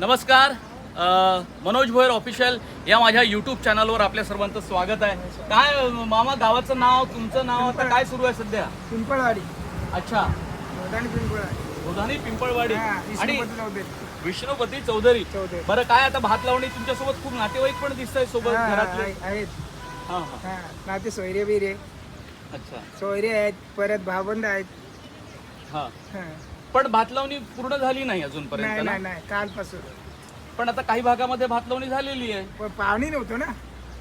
नमस्कार. मनोज भोयर ऑफिशियल या माझ्या युट्यूब चॅनलवर आपल्या सर्वांचं स्वागत आहे. काय मामा गावाचं नाव तुमचं नाव आता काय सुरू आहे सध्या? पिंपळवाडी. अच्छा. गोधानी पिंपळवाडी. आणि विष्णुपती चौधरी. बरं काय आता भात लावणी तुमच्यासोबत खूप नातेवाईक पण दिसत आहे सोबत घरातले? आहेत. नाते सोयरे बिरे अच्छा. सोयरे आहेत परत भावंड आहेत. हा. पण भात लावणी पूर्ण झाली नाही नाही अजूनपर्यंत ना? नाही नाही कालपासून. पण आता काही भागामध्ये भात लावणी झालेली आहे. पण पाणी नव्हतं ना?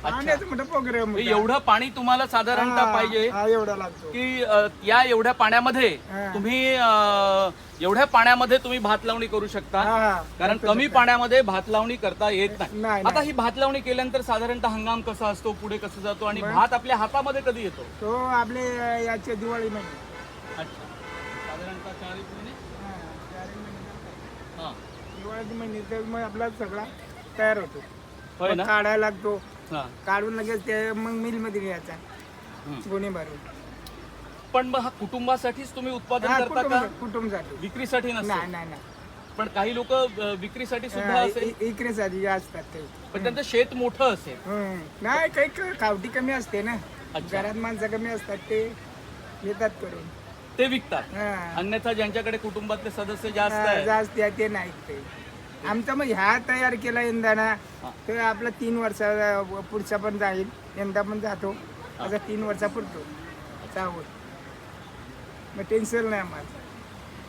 पाण्याचं मोठं प्रोग्राम एवढं पाणी तुम्हाला साधारणतः पाहिजे एवढा लागतो. की अ, या एवढ्या पाण्यामध्ये हा. तुम्ही अ, एवढ्या पाण्यामध्ये तुम्ही भात लावणी करू शकता. हा. कारण कमी पाण्यामध्ये भात लावणी करता येत नाही नाही, आता ही भात लावणी केल्यानंतर साधारणतः हंगाम कसा असतो पुढे कसं जातो आणि भात आपल्या हातामध्ये कधी येतो? तो आपले अं, याच्या दिवाळी अच्छा. साधारणतः मग आपला सगळा तयार होतो. होय मग ना? काढायला लागतो. हा. काढून लगेच ते मग मिलमध्ये घ्यायचा हम्म. गुन्हे भरून. पण मग हा कुटुंबासाठीच तुम्ही उत्पादन करता कुटुंब का? कुटुंबसाठी. विक्रीसाठी नसतं? नाही नाही पण काही लोक विक्रीसाठी सुद्धा हा, असेल? इ- इकडेसाठी असतात ते. पण त्यांचं शेत मोठं असेल. हम्म. नाही काही क- खावटी कमी असते ना. अच्छा. घरात माणसं कमी असतात ते येतात करून. ते विकतात. हा. अन्यथा ज्यांच्याकडे कुटुंबातले सदस्य जास्त हा, आहेत. जास्त आहे ते नाही ते. आमचा मग ह्या तयार केला यंदा ना हा. तर आपला तीन वर्षा पुढचा पण जाईल. यंदा पण जातो. असा तीन वर्षा पुरतो. चावल मग टेन्शन नाही आम्हाला.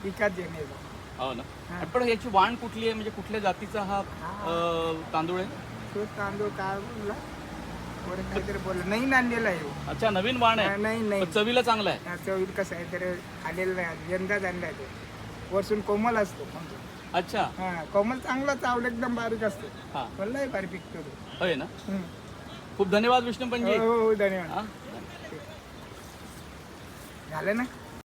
विकत घेण्याचं हो ना. हा. पण याची वाण कुठली आहे? म्हणजे कुठल्या जातीचा हा तांदूळ आहे? तो तांदूळ काय बोलला? वर काहीतरी बोलला. नाही आहे. अच्छा नवीन वाण हा, आहे नाही नाही. पण चवीला चांगला आहे. हा, चवीत कसं आहे? तर आलेलं नाही. यंदाच आणला आहे तो. वरसून कोमल असतो. अच्छा. हा कोमल चांगला चावला एकदम बारीक असतो. हा. बोललाय बारीक पिकतो तो. होय ना? हम्म. खूप धन्यवाद विष्णू पंजी हो हो धन्यवाद. हा. झालं ना?